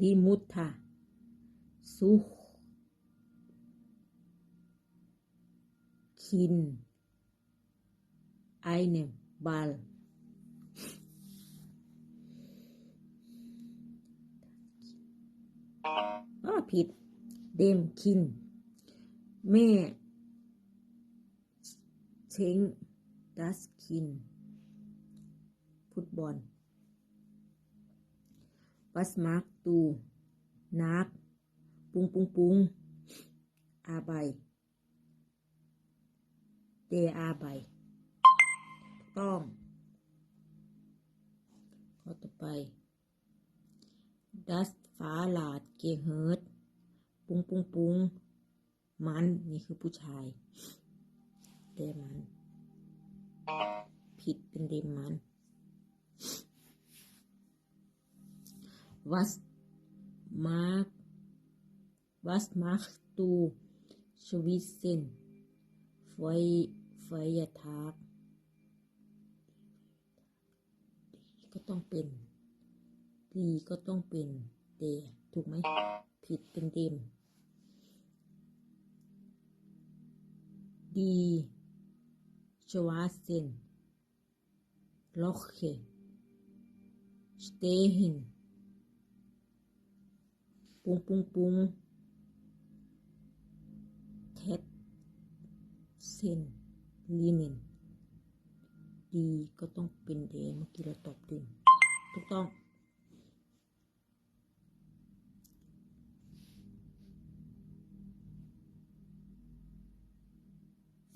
die Mutter sucht Kind einen Ball อ้อผิดเดมคินแม่เชงดัสคินฟุตบอล วัสมาร์กตูนักปุงปุงปุงอาใบเดอาใบต้อง ข้อต่อไปดัสฟ้าหลาดเกเฮิร์ตปุงปุงปุง มัน นี่คือผู้ชายเดมัน ผิดเป็นเดมัน Was mag Was machst du schwitzen Feu Feiertag ก็ต้องเป็นดีก็ต้องเป็นเดถูกไหม ผิดเป็นเดมดีชวาเซนล็อกเคสเตหิน ปุงปุงปุงเท็ดเซนลีนินดีก็ต้องเป็นเดเมื่อกี้เราตอบดึงถูกต้อง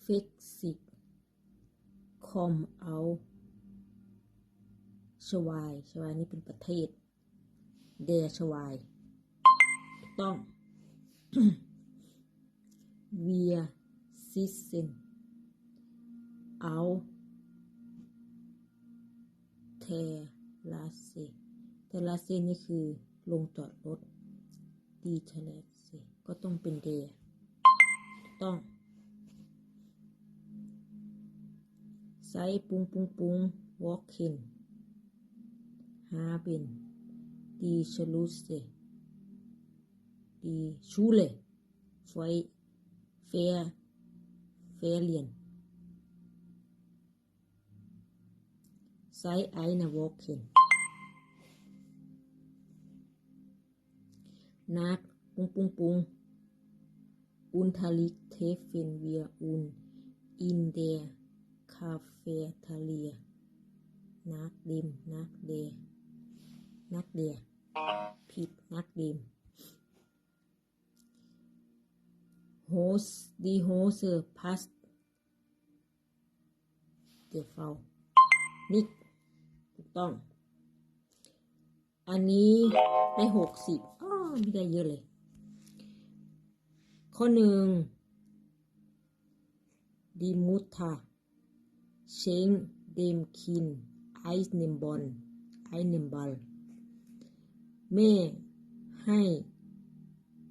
ฟิกซิกคอมเอาชวาย ชวายนี่เป็นประเทศ เดชวาย ต้อง wir sitzen auf Terrasse Terrasse นี่คือลงจอดรถ die Terrasse ก็ต้องเป็น der ต้องไซปุงปุงปุง walk in หาเป็น die Schlusse ลิกเทฟินเวียอุนอินเดียคาเฟ่ทาเลียนักดิ มนักเดนักเดียผิดนักดิมโฮสดีโฮเซอร์พัสเดฟานิกถูกต้อง อันนี้ได้หกสิบอ้อไม่ได้เยอะเลย ข้อหนึ่งดีมุทาเชงเดมคินไอซ์เนมบอลไอเนมบอลแม่ให้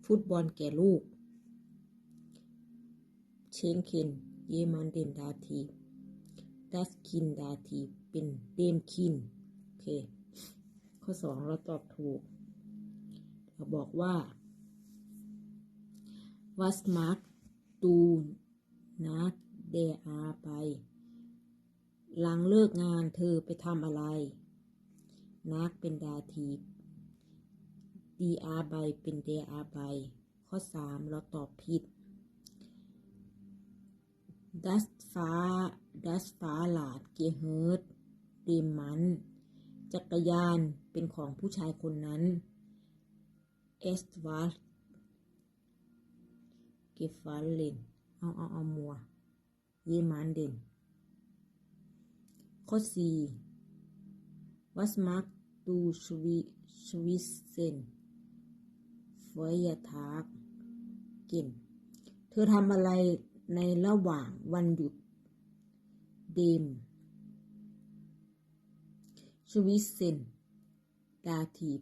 ฟุตบอลแก่ลูก เชงเคนเยมันเดมดาทีดัสคินดาทีเป็นเดมคินโอเค ข้อสองเราตอบถูก เราบอกว่า was mag du nach der Arbeit หลังเลิกงานเธอไปทำอะไร นักเป็นดาทีดีอาใบเป็นเดอาใบข้อสามเราตอบผิด ดัสฟ้า ดัสฟ้าหลาดเกเฮิร์ตเดมมัน จักรยานเป็นของผู้ชายคนนั้น เอสวัลเกฟัลเลนเอาเอาเอามัว เยมันเดนข้อสี่วัสมักตูชวิชวิสเซนเฟยทากก่นเธอทำอะไร ในระหว่างวันหยุดเดมชวิสเซนดาทีบ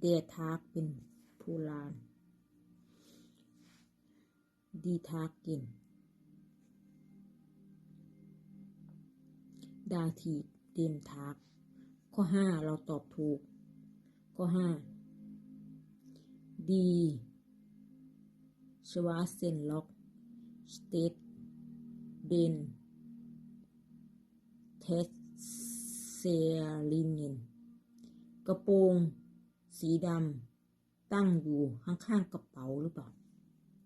เดทากเป็นผู้ลานดีทากเก่นดาทีเดมทักข้อห้าเราตอบถูก ข้อห้าดีชวาเซนล็อก สเตทเดนเทสเซลินนกระโปรงสีดำตั้งอยู่ข้างๆกระเป๋าหรือเปล่า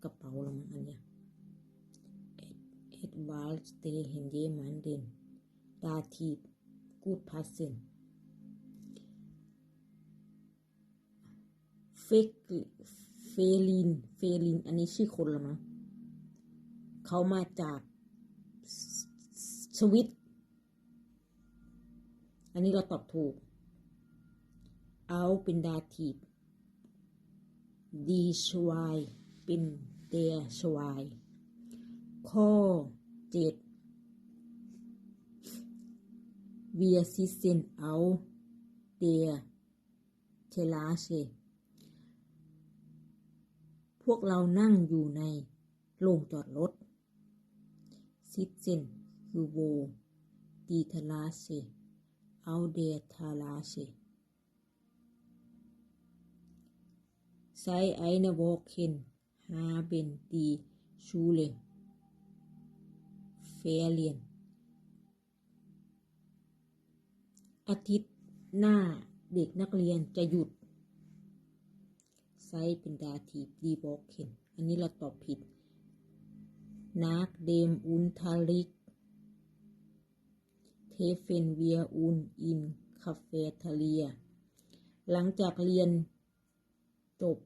กระเป๋าละมั้งอันเนี้ยเอ็ดวาร์สเตเฮนเยมันเดนดาทีบกูดพัสเซน เฟกเฟลิน เฟลิน อันนี้ชื่อคนละมั้ง เขามาจากสวิต อันนี้เราตอบถูก เอาเป็นดาทีบดีชวายเป็นเดชวาย ข้อเจ็ดเวียซิเซนเอาเดียเทลาเชพวกเรานั่งอยู่ในโรงจอดรถ ซิเซนคือโวดีทลาเชเอาเดทาลาเชไซไอเนวอกเคนฮาเบนดีชูเลเฟเลียน อาทิตย์หน้าเด็กนักเรียนจะหยุดไซเป็นดาทีดีบอกเห็น อันนี้เราตอบผิด นักเดมอุนทาลิกเทเฟนเวียอุนอินคาเฟทาเลียหลังจากเรียนจบ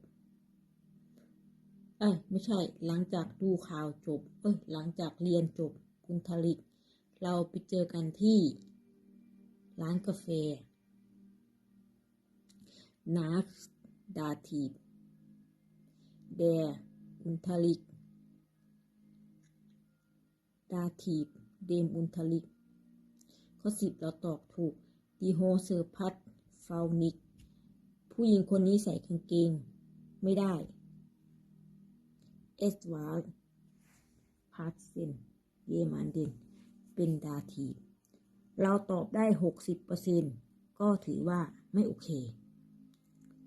เอ้ยไม่ใช่ หลังจากดูข่าวจบ เอ้ยหลังจากเรียนจบคุณทลิก เราไปเจอกันที่ ร้านกาแฟนาร์ดาทีบเดอุนทลิก ดาทีบ เดมอุนทลิก ข้อสิบเราตอบถูกดีโฮเซอร์พัทฟาวนิก ผู้หญิงคนนี้ใส่กางเกง ไม่ได้ เอสวาร์พาร์เซนเยมันเดน เป็นดาทีบ เราตอบได้หกสิบเปอร์เซ็นก็ถือว่าไม่โอเค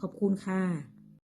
ขอบคุณค่ะ